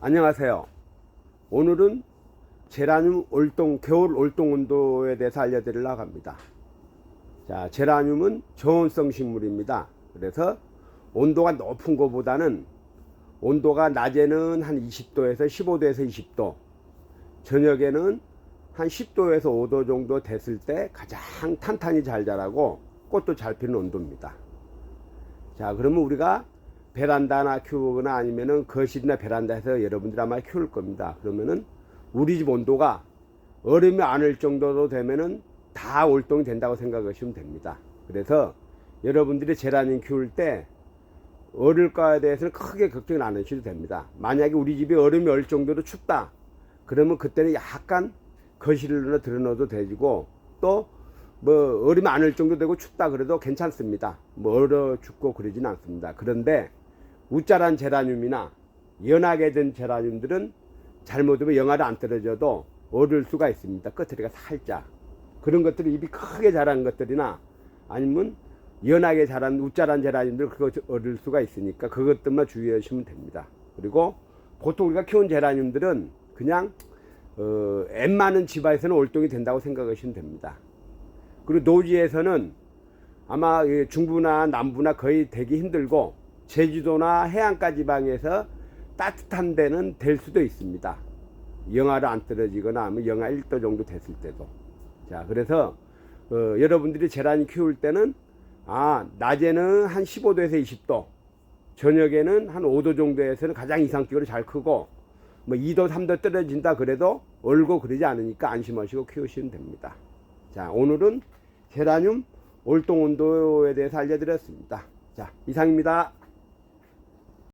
안녕하세요. 오늘은 제라늄 올동 겨울 올동 온도에 대해서 알려드리려고 합니다. 자, 제라늄은 저온성 식물입니다. 그래서 온도가 높은 것보다는 온도가 낮에는 한 20도에서 15도에서 20도, 저녁에는 한 10도에서 5도 정도 됐을 때 가장 탄탄히 잘 자라고 꽃도 잘 피는 온도입니다. 자, 그러면 우리가 베란다나 키우거나 아니면은 거실이나 베란다에서 여러분들 아마 키울 겁니다. 그러면은 우리 집 온도가 얼음이 안을 정도로 되면은 다 올동이 된다고 생각하시면 됩니다. 그래서 여러분들이 제라늄 키울 때 얼을까에 대해서는 크게 걱정 안 하셔도 됩니다. 만약에 우리 집에 얼음이 얼 정도로 춥다. 그러면 그때는 약간 거실로 들어넣어도 되고 또 뭐 얼음이 안얼 정도 되고 춥다 그래도 괜찮습니다. 뭐 얼어 죽고 그러진 않습니다. 그런데 우짜란 제라늄이나 연하게 된 제라늄들은 잘못하면 영하를 안 떨어져도 얼을 수가 있습니다. 끝에가 살짝 그런 것들이 잎이 크게 자란 것들이나 아니면 연하게 자란 우짜란 제라늄들 그거 얻을 수가 있으니까 그것들만 주의하시면 됩니다. 그리고 보통 우리가 키운 제라늄들은 그냥 어, 앱 많은 지바에서는 올동이 된다고 생각하시면 됩니다. 그리고 노지에서는 아마 이 중부나 남부나 거의 되기 힘들고 제주도나 해안가 지방에서 따뜻한 데는 될 수도 있습니다. 영하를 안 떨어지거나 하면 영하 1도 정도 됐을 때도. 자, 그래서 어, 여러분들이 제라늄 키울 때는 아, 낮에는 한 15도에서 20도, 저녁에는 한 5도 정도에서는 가장 이상적으로 잘 크고 뭐 2도, 3도 떨어진다 그래도 얼고 그러지 않으니까 안심하시고 키우시면 됩니다. 자, 오늘은 제라늄 올동 온도에 대해서 알려드렸습니다. 자, 이상입니다.